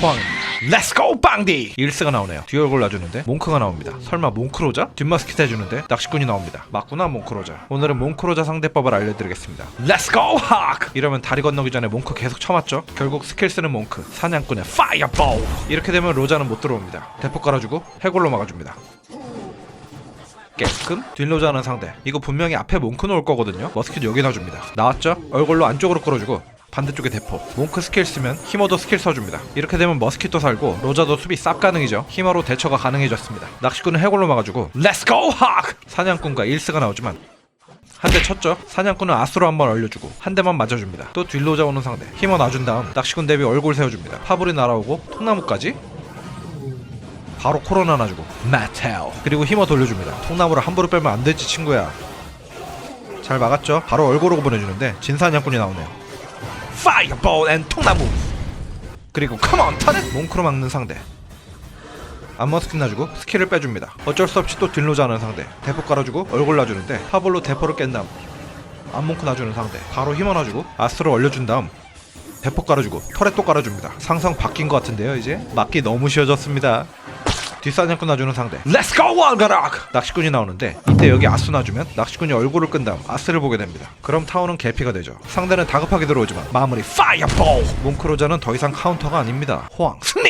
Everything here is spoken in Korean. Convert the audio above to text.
호황입니다 렛츠고 빵디 1스가 나오네요. 뒤 얼굴 놔주는데 몽크가 나옵니다. 설마 몽크로자? 뒷마스키트 해주는데 낚시꾼이 나옵니다. 맞구나 몽크로자. 오늘은 몽크로자 상대법을 알려드리겠습니다. 렛츠고 학 이러면 다리 건너기 전에 몽크 계속 쳐맞죠? 결국 스킬 쓰는 몽크 사냥꾼의 파이어볼 이렇게 되면 로자는 못 들어옵니다. 대포 깔아주고 해골로 막아줍니다. 깨끔? 뒷로자는 상대. 이거 분명히 앞에 몽크 놓을 거거든요? 머스킷 여기 놔줍니다. 나왔죠? 얼굴로 안쪽으로 끌어주고 반대쪽에 대포. 몽크 스킬 쓰면 히머도 스킬 써줍니다. 이렇게 되면 머스킷도 살고 로자도 수비 쌉 가능이죠. 히머로 대처가 가능해졌습니다. 낚시꾼은 해골로 막아주고 렛츠고 학 사냥꾼과 일스가 나오지만 한대 쳤죠? 사냥꾼은 아수로 한 번 얼려주고 한 대만 맞아줍니다. 또 뒷로자 오는 상대. 히머 놔준 다음 낚시꾼 대비 얼굴 세워줍니다. 파불이 날아오고 통나무까지 바로 코로나 놔주고 마테오 그리고 힘어 돌려줍니다. 통나무를 함부로 빼면 안 되지 친구야. 잘 막았죠? 바로 얼굴로 보내주는데 진사냥꾼이 나오네요 파이어볼 앤 통나무. 그리고 컴온 터넷 몽크로 막는 상대. 암머스킨 놔주고 스킬을 빼줍니다. 어쩔 수 없이 또 뒷로자 하는 상대. 대포 깔아주고 얼굴 놔주는데 파볼로 대포를 깬 다음 암몽크 놔주는 상대. 바로 힘어 놔주고 아스로 얼려준 다음 대포 깔아주고 터렛도 깔아줍니다. 상성 바뀐 것 같은데요 이제? 맞기 너무 쉬워졌습니다 뒷사냥꾼 놔주는 상대. 렛츠고 월가락 낚시꾼이 나오는데 이때 여기 아스 놔주면 낚시꾼이 얼굴을 끈 다음 아스를 보게 됩니다. 그럼 타워는 개피가 되죠. 상대는 다급하게 들어오지만 마무리 파이어볼 몽크로자는 더 이상 카운터가 아닙니다. 호황 승리